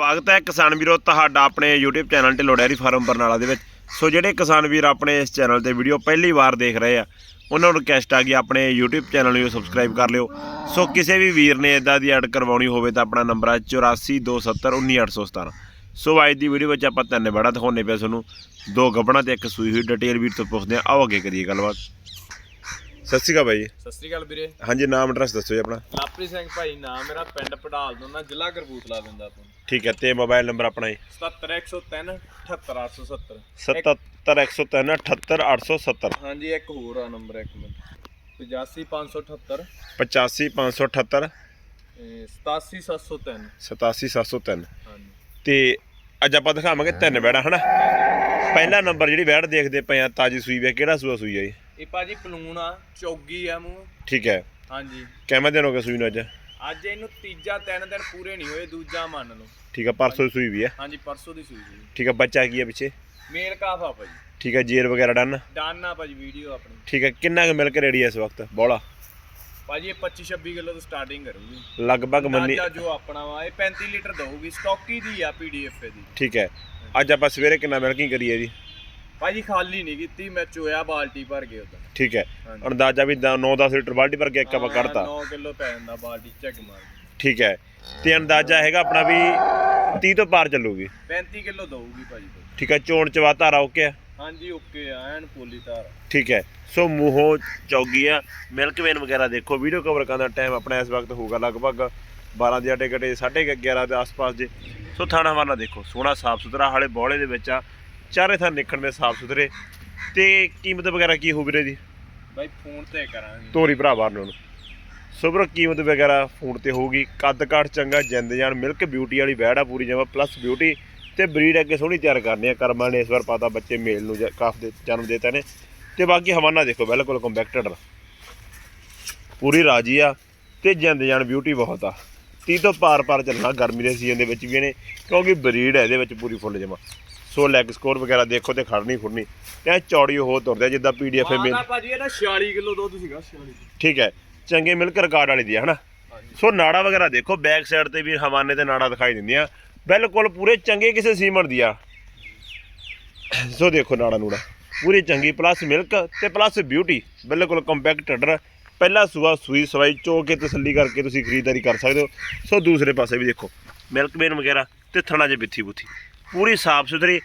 ਸਵਾਗਤ ਹੈ ਕਿਸਾਨ ਵੀਰੋ ਤੁਹਾਡਾ ਆਪਣੇ YouTube channel Dhillon dairy farm Barnala ਦੇ ਵਿੱਚ। ਸੋ ਜਿਹੜੇ ਕਿਸਾਨ ਵੀਰ ਆਪਣੇ ਇਸ ਚੈਨਲ ਤੇ ਵੀਡੀਓ ਪਹਿਲੀ ਵਾਰ ਦੇਖ ਰਹੇ ਆ, ਉਹਨਾਂ ਨੂੰ ਰਿਕਵੈਸਟ ਆ ਗਈ ਆਪਣੇ YouTube ਚੈਨਲ ਨੂੰ ਸਬਸਕ੍ਰਾਈਬ ਕਰ ਲਿਓ। ਸੋ ਕਿਸੇ ਵੀ ਵੀਰ ਨੇ ਇਦਾਂ ਦੀ ਐਡ ਕਰਵਾਉਣੀ ਹੋਵੇ ਤਾਂ ਆਪਣਾ ਨੰਬਰ ਹੈ 8427191817 ਸੋ ਅੱਜ ਦੀ ਵੀਡੀਓ ਵਿੱਚ ਆਪਾਂ ਤਿੰਨ ਬੜਾ ਦਿਖਾਉਣੇ ਪਿਆ ਤੁਹਾਨੂੰ। ਦੋ ਗੱਬਣਾ ਤੇ ਇੱਕ ਸੂਈ ਹੋਈ ਡਿਟੇਲ ਵੀਰ ਤੋਂ ਪੁੱਛਦੇ ਆ ਆਓ ਅੱਗੇ ਕਰੀਏ ਗੱਲਬਾਤ। ਸਤਿ ਸ਼੍ਰੀ ਅਕਾਲ ਬਾਈ। ਸਤਿ ਸ੍ਰੀ ਅਕਾਲ ਵੀਰੇ। ਹਾਂਜੀ ਨਾਮ ਐਡਰੈਸ ਦੱਸੋ ਜੀ ਆਪਣਾ। ਲਾਪਰੀ ਸਿੰਘ ਭਾਈ ਨਾਮ ਮੇਰਾ ਪਿੰਡ ਪੜਾਲ ਦੋਨਾ ਜ਼ਿਲ੍ਹਾ ਕਰਬੂਤਲਾ ਦਿੰਦਾ ਤੂੰ ਠੀਕ ਹੈ ਤੇ ਮੋਬਾਈਲ ਨੰਬਰ ਆਪਣਾ ਜੀ। 77103 78870 77103 78870 ਹਾਂਜੀ ਇੱਕ ਹੋਰ ਆ ਨੰਬਰ ਇੱਕ ਮਿੰਟ। 85578 85578 87703 87703 ਹਾਂਜੀ। ਤੇ ਅੱਜ ਆਪਾਂ ਦਿਖਾਵਾਂਗੇ ਤਿੰਨ ਬੈੜਾ ਹਨਾ? ਪਹਿਲਾ ਨੰਬਰ ਜਿਹੜੀ ਬੈੜ ਦੇਖਦੇ ਪਏ ਆ ਤਾਜੀ ਸੂਈ ਵੇ ਕਿਹੜਾ ਸੂਆ ਸੂਈ ਆ ਜੀ? ਇਹ ਭਾਜੀ ਪਲੂਣ ਆ ਚੌਗੀ ਆ ਮੂੰਹ। ਠੀਕ ਹੈ। ਹਾਂਜੀ। ਕਿਵੇਂ ਦਿਨ ਹੋ ਗਏ ਸੂਈ ਨੂੰ ਅੱਜ? ਅੱਜ ਇਹਨੂੰ ਤੀਜਾ ਤਿੰਨ ਦਿਨ ਪੂਰੇ ਨਹੀਂ ਹੋਏ ਦੂਜਾ ਮੰਨ ਲਓ। ਠੀਕ ਹੈ ਪਰਸੋਂ ਦੀ ਸੂਈ ਵੀ ਹੈ। ਹਾਂਜੀ ਪਰਸੋਂ ਦੀ ਸੂਈ ਜੀ ਠੀਕ ਹੈ ਬੱਚਾ ਕੀ ਹੈ ਪਿੱਛੇ? ਮੇਲ ਕਾਫਾ ਭਾਜੀ। ਠੀਕ ਹੈ ਜੇਰ ਵਗੈਰਾ ਡਨ? ਡਨ ਆ ਭਾਜੀ ਵੀਡੀਓ ਆਪਣੀ। ਠੀਕ ਹੈ ਕਿੰਨਾ ਕੁ ਮਿਲ ਕੇ ਰੈਡੀ ਹੈ ਇਸ ਵਕਤ? ਬੋਲਾ। ਭਾਜੀ ਇਹ 25 26 ਕਿਲੋ ਤੋਂ ਸਟਾਰਟਿੰਗ ਕਰੂਗੀ। ਲਗਭਗ ਮੰਨੀ ਜੋ ਆਪਣਾ ਵਾ ਇਹ 35 ਲੀਟਰ ਦਊਗੀ ਸਟਾਕੀ ਦੀ ਆ ਪੀਡੀਐਫ ਦੀ। ਠੀਕ ਹੈ। ਅੱਜ ਆਪਾਂ ਸਵੇਰੇ ਕਿੰਨਾ ਮਿਲਕਿੰਗ ਕਰੀਏ ਜੀ? ਭਾਜੀ ਖਾਲੀ ਨਹੀਂ ਕੀਤੀ ਮੈਂ ਚੋਇਆ ਬਾਲਟੀ ਭਰ ਕੇ ਉਦੋਂ ਠੀਕ ਹੈ। ਹਾਂਜੀ। ਅੰਦਾਜ਼ਾ ਵੀ 9-10 ਲੀਟਰ ਬਾਲਟੀ ਭਰ ਕੇ ਇੱਕ ਆਪਾਂ ਕੱਢਤਾ 9 ਕਿਲੋ ਪੈ ਜਾਂਦਾ ਬਾਲਟੀ ਝੱਗ ਮਾਰ ਕੇ। ਠੀਕ ਹੈ। ਤੇ ਅੰਦਾਜ਼ਾ ਹੈਗਾ ਆਪਣਾ ਵੀ 30 ਤੋਂ ਪਾਰ ਚੱਲੂਗੀ। 35 ਕਿਲੋ ਦਊਗੀ ਭਾਜੀ ਫਿਰ। ਠੀਕ ਹੈ ਚੋਣ ਚਵਾ ਧਾਰਾ ਓਕੇ ਆ? ਹਾਂਜੀ ਓਕੇ ਆ ਐਨ ਪੋਲੀ ਤਾਰ ਠੀਕ ਹੈ। ਸੋ ਮੂੰਹੋਂ ਚੌਗੀ ਆ ਮਿਲਕ ਵੇਨ ਵਗੈਰਾ ਦੇਖੋ ਵੀਡੀਓ ਕਵਰ ਕਰਨ ਦਾ ਟਾਈਮ ਆਪਣਾ ਇਸ ਵਕਤ ਹੋਊਗਾ ਲਗਭਗ 12 ਦੇ ਅਟੇ ਘਟੇ 11:30 ਦੇ ਆਸ-ਪਾਸ ਜੇ। ਸੋ ਥਾਣਾ ਵਾਲਾ ਦੇਖੋ ਸੋਹਣਾ ਸਾਫ਼ ਸੁਥਰਾ ਹਾਲੇ ਬੋਲੇ ਦੇ ਵਿੱਚ ਆ। ਚਾਰੇ ਥਾਂ ਨਿਕਣ ਦੇ ਸਾਫ਼ ਸੁਥਰੇ। ਤੇ ਕੀਮਤ ਵਗੈਰਾ ਕੀ ਹੋਊ ਵੀਰੇ ਦੀ ਭਾਈ ਫੋਨ ਤੇ ਕਰਾਂਗੇ। ਤੋਰੀ ਭਰਾ ਬਾਹਰ ਨੂੰ। ਸੋ ਵੀਰੋ ਕੀਮਤ ਵਗੈਰਾ ਫੋਨ ਤੇ ਹੋਊਗੀ? ਕੱਦ ਕਾਠ ਚੰਗਾ ਜਿੰਦ ਜਾਨ ਮਿਲਕ ਬਿਊਟੀ ਵਾਲੀ ਆ ਪੂਰੀ ਜਮਾ ਪਲੱਸ ਬਿਊਟੀ ਤੇ ਬਰੀਡ ਅੱਗੇ ਸੋਹਣੀ ਤਿਆਰ ਕਰਨੀ ਆ ਕਰਮਾਂ ਨੇ ਇਸ ਵਾਰ ਪਾਤਾ ਬੱਚੇ ਮੇਲ ਨੂੰ ਜ- ਕਾਫ ਦੇ ਜਨਮ ਦੇਤਾ ਨੇ। ਤੇ ਬਾਕੀ ਹਵਾਨਾ ਦੇਖੋ ਬਿਲਕੁਲ ਕੰਪੈਕਟਡ ਪੂਰੀ ਰਾਜੀ ਆ ਤੇ ਜਿੰਦ ਜਾਨ ਬਿਊਟੀ ਬਹੁਤ ਆ। 30 ਤੋਂ ਪਾਰ ਪਾਰ ਚੱਲਣਾ ਗਰਮੀ ਦੇ ਸੀਜ਼ਨ ਦੇ ਵਿੱਚ ਵੀ ਇਹਨੇ ਕਿਉਂਕਿ ਬਰੀਡ ਹੈ ਇਹਦੇ ਵਿੱਚ ਪੂਰੀ ਫੁੱਲ ਜਮਾ। ਸੋ ਲੈਗ ਸਕੋਰ ਵਗੈਰਾ ਦੇਖੋ ਤੇ ਖੜਨੀ ਖੁਰਨੀ ਤੇ ਐਂ ਚੌੜੀ ਹੋ ਤੁਰਦੇ ਜਿੱਦਾਂ ਪੀਡੀਐਫ ਮਿਲ ਮਾਦਾ ਭਾਜੀ ਇਹਦਾ 46 ਕਿਲੋ ਦੁੱਧ ਸੀਗਾ 46 ਠੀਕ ਹੈ ਚੰਗੇ ਮਿਲਕ ਰਿਕਾਰਡ ਵਾਲੀ ਦੀ ਹੈ ਹਨਾ? ਸੋ ਨਾੜਾ ਵਗੈਰਾ ਦੇਖੋ ਬੈਕ ਸਾਈਡ ਤੇ ਵੀ ਹਵਾਨੇ ਤੇ ਨਾੜਾ ਦਿਖਾਈ ਦਿੰਦੀਆਂ ਬਿਲਕੁਲ ਪੂਰੇ ਚੰਗੇ ਕਿਸੇ ਸੀਮਨ ਦੀ ਆ। ਸੋ ਦੇਖੋ ਨਾੜਾ ਨੂੜਾ। ਪੂਰੀ ਚੰਗੀ ਪਲੱਸ ਮਿਲਕ ਤੇ ਪਲੱਸ ਬਿਊਟੀ ਬਿਲਕੁਲ ਕੰਪੈਕਟ ਟੱਡਰ ਪਹਿਲਾ ਸੂਆ ਸੂਈ ਸਵਾਈ ਚੋ ਕੇ ਤਸੱਲੀ ਕਰਕੇ ਤੁਸੀਂ ਖਰੀਦਦਾਰੀ ਕਰ ਸਕਦੇ ਹੋ। ਸੋ ਦੂਸਰੇ ਪਾਸੇ ਵੀ ਦੇਖੋ ਮਿਲਕ ਵੇਨ ਵਗੈਰਾ ਤੇ ਥਣਾ ਜੇ ਬਿੱਥੀ ਬੁੱਥੀ। ਪੂਰੀ ਸਾਫ਼ ਸੁਥਰੀ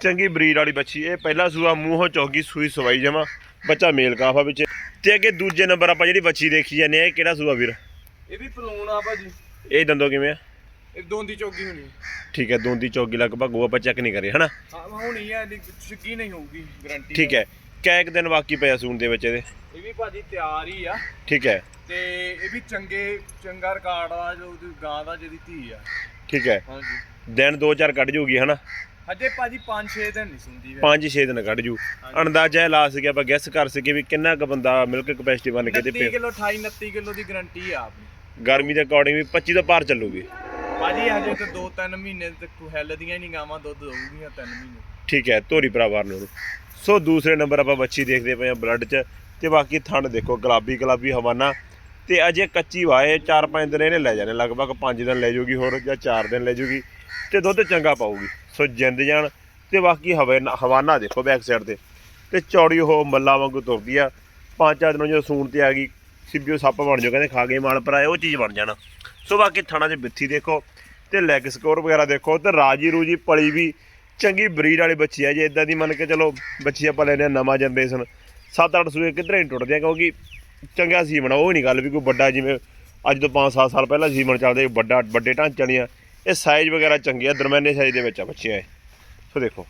ਚੰਗੀ ਬਰੀਡ ਵਾਲੀ ਬੱਚੀ। ਇਹ ਪਹਿਲਾ ਸੂਆ ਮੂੰਹੋਂ ਚੌਗੀ ਸੂਈ ਸਵਾਈ ਜਮਾ ਬੱਚਾ ਮੇਲ ਕਾਫਾ ਵਿੱਚ। ਤੇ ਅੱਗੇ ਦੂਜੇ ਨੰਬਰ ਆਪਾਂ ਜਿਹੜੀ ਬੱਚੀ ਦੇਖੀ ਜਾਂਦੇ ਆ ਇਹ ਕਿਹੜਾ ਸੂਆ ਵੀਰ? ਇਹ ਵੀ ਪਲੂਣ ਆ ਭਾਜੀ। ਇਹ ਦੰਦੋ ਕਿਵੇਂ ਆ? ਇਹ ਦੋਂਦੀ ਚੌਗੀ ਹੋਣੀ ਠੀਕ ਹੈ ਦੋਂਦੀ ਚੌਗੀ ਲਗਭਗ ਉਹ ਆਪਾਂ ਚੈੱਕ ਨਹੀਂ ਕਰੇ ਹਨਾ? ਹਾਂ ਹੋਣੀ ਆ ਇਹਦੀ ਛਿੱਗੀ ਨਹੀਂ ਹੋਊਗੀ ਗਾਰੰਟੀ ਠੀਕ ਹੈ ਕੈ ਇੱਕ ਦਿਨ ਬਾਕੀ ਪਿਆ ਸੂਣ ਦੇ ਵਿੱਚ ਇਹਦੇ। ਇਹ ਵੀ ਭਾਜੀ ਤਿਆਰ ਹੀ ਆ। ਠੀਕ ਹੈ। ਤੇ ਇਹ ਵੀ ਚੰਗੇ ਚੰਗਾ ਰਿਕਾਰਡ ਆ ਜੋ ਗਾਂ ਦਾ ਜਿਹਦੀ ਧੀ ਆ। ਠੀਕ ਹੈ। ਹਾਂਜੀ। ਦਿਨ ਦੋ ਚਾਰ ਕੱਢ ਜੂਗੀ ਹਨਾ? ਹਜੇ ਭਾਜੀ 5-6 ਦਿਨ ਨਹੀਂ ਸੁਣਦੀ ਵੇ। 5-6 ਦਿਨ ਕੱਢ ਜੂ। ਅੰਦਾਜ਼ਾ ਲਾ ਸਕੇ ਆਪਾਂ ਗੈਸ ਕਰ ਸਕੇ ਵੀ ਕਿੰਨਾ ਕੁ ਬੰਦਾ ਮਿਲਕ ਕਪੈਸਿਟੀ ਬਣ ਕੇ ਤੇ 29 ਕਿਲੋ 28 29 ਕਿਲੋ ਦੀ ਗਾਰੰਟੀ ਆ ਆਪਣੀ। ਗਰਮੀ ਦੇ ਅਕੋਰਡਿੰਗ ਵੀ 25 ਤੋਂ ਪਾਰ ਚੱਲੂਗੀ। ਭਾਜੀ ਹਜੇ ਤੇ 2-3 ਮਹੀਨੇ ਤੱਕ ਹੈਲਦੀਆਂ ਹੀ ਨਹੀਂ ਗਾਵਾਂ ਦੁੱਧ ਦਊਗੀਆਂ 3 ਮਹੀਨੇ। ਠੀਕ ਹੈ ਧੋਰੀ ਭਰਾਵਾਰ ਨੂੰ। ਸੋ ਦੂਸਰੇ ਨੰਬਰ ਆਪਾਂ ਬੱਚੀ ਦੇਖਦੇ ਪਏ ਆ ਬਲੱਡ 'ਚ ਤੇ ਬਾਕੀ ਥਣ ਦੇਖੋ ਗੁਲਾਬੀ ਗੁਲਾਬੀ ਹਵਾਨਾ। ਤੇ ਅਜੇ ਕੱਚੀ ਵਾਏ 4-5 ਦਿਨ ਇਹਨੇ ਲੈ ਜਾਣੇ ਲਗਭਗ 5 ਦਿਨ ਲੈ ਜੂਗੀ ਹੋਰ ਜਾਂ 4 ਦਿਨ ਲੈ ਜੂਗੀ। ਤੇ ਦੁੱਧ ਚੰਗਾ ਪਾਊਗੀ। ਸੋ ਜਿੰਦ ਜਾਣ ਤੇ ਬਾਕੀ ਹਵੇ ਹਵਾਨਾ ਦੇਖੋ ਬੈਕ ਸਾਈਡ ਤੇ। ਤੇ ਚੌੜੀ ਉਹ ਮੱਲਾ ਵਾਂਗੂ ਤੁਰਦੀ ਆ। ਪੰਜ ਚਾਰ ਦਿਨੋਂ ਜਦੋਂ ਸੂਣ ਤੇ ਆ ਗਈ ਸਿੱਬਿਓ ਸੱਪ ਬਣ ਜਾਓ ਕਹਿੰਦੇ ਖਾ ਗਏ ਮਾਲ ਪਰ ਉਹ ਚੀਜ਼ ਬਣ ਜਾਣਾ। ਸੋ ਬਾਕੀ ਥਾਣਾ 'ਚ ਬਿੱਥੀ ਦੇਖੋ ਤੇ ਲੈਗ ਸਕੋਰ ਵਗੈਰਾ ਦੇਖੋ ਤੇ ਰਾਜੀ ਰੂਜੀ ਪਲੀ ਵੀ ਚੰਗੀ ਬਰੀਡ ਵਾਲੀ ਬੱਚੀ ਆ ਜੇ ਇਦਾਂ ਦੀ ਮੰਨ ਕੇ ਚਲੋ ਬੱਚੀ ਆਪਾਂ ਲੈਨੇ ਆ ਨਵਾਂ ਜਨਰੇਸ਼ਨ 7-8 ਸੂਏ ਕਿਧਰੇ ਨਹੀਂ ਟੁੱਟਦੇ ਕਿਉਂਕਿ ਚੰਗਾ ਸੀਮਨ ਆ, ਉਹ ਨਹੀਂ ਗੱਲ ਵੀ ਕੋਈ ਵੱਡਾ ਜਿਵੇਂ ਅੱਜ ਤੋਂ 5-7 ਸਾਲ ਪਹਿਲਾਂ ਸੀਮਨ ਚੱਲਦੇ ਵੱਡਾ ਵੱਡੇ ਢਾਂਚੇ ਵਾਲੀਆਂ ਇਹ ਸਾਈਜ਼ ਵਗੈਰਾ ਚੰਗੇ ਆ ਦਰਮਿਆਨੇ ਸਾਈਜ਼ ਦੇ ਵਿੱਚ ਆ ਬੱਚੀਆਂ ਇਹ। ਸੋ ਦੇਖੋ।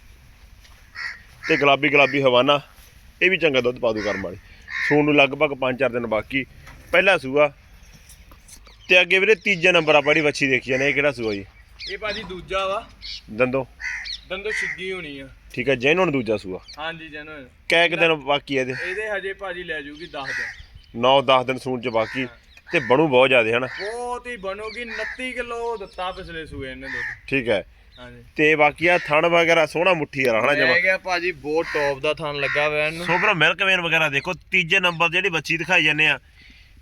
ਤੇ ਗੁਲਾਬੀ ਗੁਲਾਬੀ ਹਵਾਨਾ ਇਹ ਵੀ ਚੰਗਾ ਦੁੱਧ ਪਾ ਦੂ ਕਰਮ ਵਾਲੀ। ਸੂਣ ਨੂੰ ਲਗਭਗ 5-4 ਦਿਨ ਬਾਕੀ। ਪਹਿਲਾ ਸੂਆ। ਤੇ ਅੱਗੇ ਵੀਰੇ ਤੀਜਾ ਨੰਬਰ ਆਪਾਂ ਜਿਹੜੀ ਬੱਚੀ ਦੇਖੀ ਜਾਂਦੇ ਇਹ ਕਿਹੜਾ ਸੂਆ ਜੀ? ਇਹ ਭਾਜੀ ਦੂਜਾ ਵਾ। ਦੰਦੋ। ਦੰਦੋ ਛਿੱਗੀ ਹੋਣੀ ਆ। ਠੀਕ ਹੈ ਜੈਨੂਨ ਦੂਜਾ ਸੂਆ। ਹਾਂਜੀ ਜਨ ਕੈ ਦਿਨ ਬਾਕੀ ਇਹਦੇ। ਇਹਦੇ ਹਜੇ ਭਾਜੀ ਲੈ ਜੂਗੀ 10 ਦਿਨ। 9-10 ਦਿਨ ਸੂਣ ਚ ਬਾਕੀ। ਤੇ ਬਣੂ ਬਹੁਤ ਜ਼ਿਆਦੇ ਹਨ? ਬਹੁਤ ਹੀ ਬਣੂਗੀ 29 ਕਿਲੋ ਦਿੱਤਾ ਪਿਛਲੇ ਸੂਏ ਇਹਨੇ ਦੁੱਧ। ਠੀਕ ਹੈ। ਹਾਂਜੀ। ਤੇ ਬਾਕੀ ਆ ਥਣ ਵਗੈਰਾ ਸੋਹਣਾ ਮੁੱਠੀ ਵਾਲਾ ਹਨਾ ਜਮਾ? ਮੈਂ ਕਿਹਾ ਭਾਜੀ ਬਹੁਤ ਟੌਪ ਦਾ ਥਣ ਲੱਗਾ ਹੋਇਆ ਇਹਨੂੰ। ਸੋਬਰ ਮਿਲਕ ਵੇਨ ਵਗੈਰਾ ਦੇਖੋ ਤੀਜੇ ਨੰਬਰ ਜਿਹੜੀ ਬੱਚੀ ਦਿਖਾਈ ਜਾਂਦੇ ਆ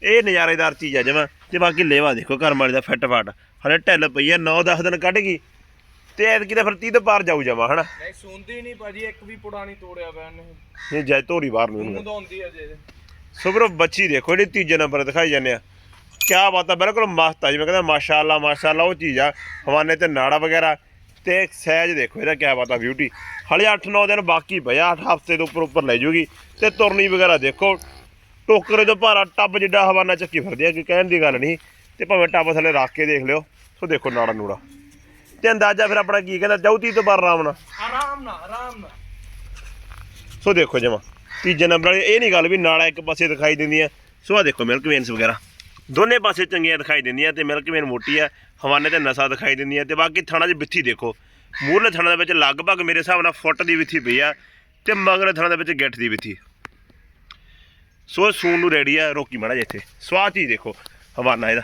ਇਹ ਨਜ਼ਾਰੇਦਾਰ ਚੀਜ਼ ਆ ਜਮਾ। ਤੇ ਬਾਕੀ ਲੇਵਾ ਦੇਖੋ ਕਰਮ ਵਾਲੀ ਦਾ ਫਿੱਟ ਫਾਟ ਹਲੇ ਢਿੱਲ ਪਈ ਆ 9-10 ਦਿਨ ਕੱਢ ਗਈ। ਤੇ ਐਤਕੀ ਤਾਂ ਫਿਰ 30 ਤੋਂ ਪਾਰ ਜਾਊ ਜਾਵਾ ਹਨਾ? ਨਹੀਂ ਸੁਣਦੀ ਨਹੀਂ ਭਾਜੀ ਇੱਕ ਵੀ ਨਹੀਂ ਤੋੜਿਆ ਇਹਨੇ। ਇਹ ਜੈ ਧੋਰੀ ਬਾਹਰ ਨੂੰ। ਇਹਨੂੰ। ਮੂੰਹ ਧੋਂਦੀ ਅਜੇ ਸੋ ਬੱਚੀ ਦੇਖੋ ਜਿਹੜੀ ਤੀਜੇ ਨੰਬਰ ਦਿਖਾਈ ਜਾਂਦੇ ਆ। ਕਿਆ ਬਾਤ ਆ ਬਿਲਕੁਲ ਮਸਤ ਆ ਜਿਵੇਂ ਕਹਿੰਦਾ ਮਾਸ਼ਾਅੱਲਾ ਮਾਸ਼ਾਅੱਲਾ ਉਹ ਚੀਜ਼ ਆ ਹਵਾਨੇ ਤੇ ਨਾੜਾ ਵਗੈਰਾ ਤੇ ਸਾਈਜ਼ ਦੇਖੋ ਇਹਦਾ ਕਿਆ ਬਾਤ ਆ ਬਿਊਟੀ ਹਲੇ 8-9 ਦਿਨ ਬਾਕੀ ਪਿਆ 8 ਹਫ਼ਤੇ ਤੋਂ ਉੱਪਰ ਉੱਪਰ ਲੈ ਜੂਗੀ। ਤੇ ਤੁਰਨੀ ਵਗੈਰਾ ਦੇਖੋ ਟੋਕਰੇ ਤੋਂ ਭਾਰਾ ਟੱਬ ਜਿੱਡਾ ਹਵਾਨਾ ਚੱਕੀ ਫਿਰਦੀ ਆ ਕਿ ਕਹਿਣ ਦੀ ਗੱਲ ਨਹੀਂ। ਤੇ ਭਾਵੇਂ ਟੱਬ ਥੱਲੇ ਰੱਖ ਕੇ ਦੇਖ ਲਿਓ ਸੋ ਦੇਖੋ ਨਾੜਾ ਨੂੜਾ। ਤੇ ਅੰਦਾਜ਼ਾ ਫਿਰ ਆਪਣਾ ਕੀ ਕਹਿੰਦਾ ਚੌਥੀ ਤੋਂ ਬਾਰ ਆਰਾਮ ਨਾਲ। ਆਰਾਮ ਨਾਲ ਆਰਾਮ ਨਾਲ। ਸੋ ਦੇਖੋ ਜਮਾ ਤੀਜੇ ਨੰਬਰ ਵਾਲੀ ਇਹ ਨਹੀਂ ਗੱਲ ਵੀ ਨਾਲਾ ਇੱਕ ਪਾਸੇ ਦਿਖਾਈ ਦਿੰਦੀਆਂ ਸੋ ਆ ਦੇਖੋ ਮਿਲਕ ਵੇਨਸ ਵਗੈਰਾ। ਦੋਨੇ ਪਾਸੇ ਚੰਗੀਆਂ ਦਿਖਾਈ ਦਿੰਦੀਆਂ ਤੇ ਮਿਲਕ ਵੇਨ ਮੋਟੀ ਆ, ਹਵਾਨੇ ਤੇ ਨਸਾ ਦਿਖਾਈ ਦਿੰਦੀਆਂ ਤੇ ਬਾਕੀ ਥਾਣਾ 'ਚ ਵਿੱਥੀ ਦੇਖੋ। ਮੂਹਰਲੇ ਥਾਣਾ ਦੇ ਵਿੱਚ ਲਗਭਗ ਮੇਰੇ ਹਿਸਾਬ ਨਾਲ ਫੁੱਟ ਦੀ ਵਿੱਥੀ ਪਈ ਆ ਤੇ ਮਗਰਲੇ ਥਾਣਾ ਦੇ ਵਿੱਚ ਗਿੱਠ ਦੀ ਵਿੱਥੀ। ਸੋ ਸੂਣ ਨੂੰ ਰੈਡੀ ਆ, ਰੋਕੀ ਮਾੜਾ ਜਿਹਾ ਇੱਥੇ। ਸਵਾਹ ਹੀ ਦੇਖੋ, ਹਵਾਨਾ ਇਹਦਾ।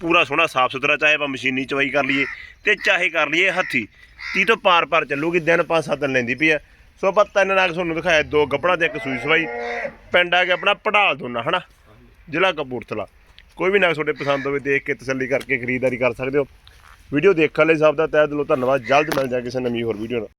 ਪੂਰਾ ਸੋਹਣਾ, ਸਾਫ਼ ਸੁਥਰਾ, ਚਾਹੇ ਆਪਾਂ ਮਸ਼ੀਨੀ ਚਵਾਈ ਕਰ ਲਈਏ ਤੇ ਚਾਹੇ ਕਰ ਲਈਏ ਹੱਥੀ। ਤੀ ਤੋਂ ਪਾਰ ਪਾਰ ਚੱਲੂਗੀ, ਦਿਨ ਪੰਜ ਸੱਤ ਦਿਨ ਲੈਂਦੀ ਪਈ ਆ। ਸੋ ਆਪਾਂ ਤਿੰਨ ਨਾਗ ਤੁਹਾਨੂੰ ਦਿਖਾਇਆ, ਦੋ ਗੱਪੜਾ ਤੇ ਇੱਕ ਸੂਈ ਸਵਾਈ। ਪਿੰਡ ਆ ਗਿਆ ਆਪਣਾ ਪੜਾਲ ਦੋਨਾ, ਹਨਾ? ਜ਼ਿਲ੍ਹਾ ਕਪੂਰਥਲਾ। ਕੋਈ ਵੀ ਨਾਗ ਤੁਹਾਡੇ ਪਸੰਦ ਹੋਵੇ ਦੇਖ ਕੇ ਤਸੱਲੀ ਕਰਕੇ ਖਰੀਦਦਾਰੀ ਕਰ ਸਕਦੇ ਹੋ। ਵੀਡੀਓ ਦੇਖਣ ਲਈ ਸਭ ਦਾ ਤਹਿ ਦਿਲੋਂ ਧੰਨਵਾਦ। ਜਲਦ ਮਿਲ ਜਾ ਕਿਸੇ ਨਵੀਂ ਹੋਰ ਵੀਡੀਓ ਨਾਲ।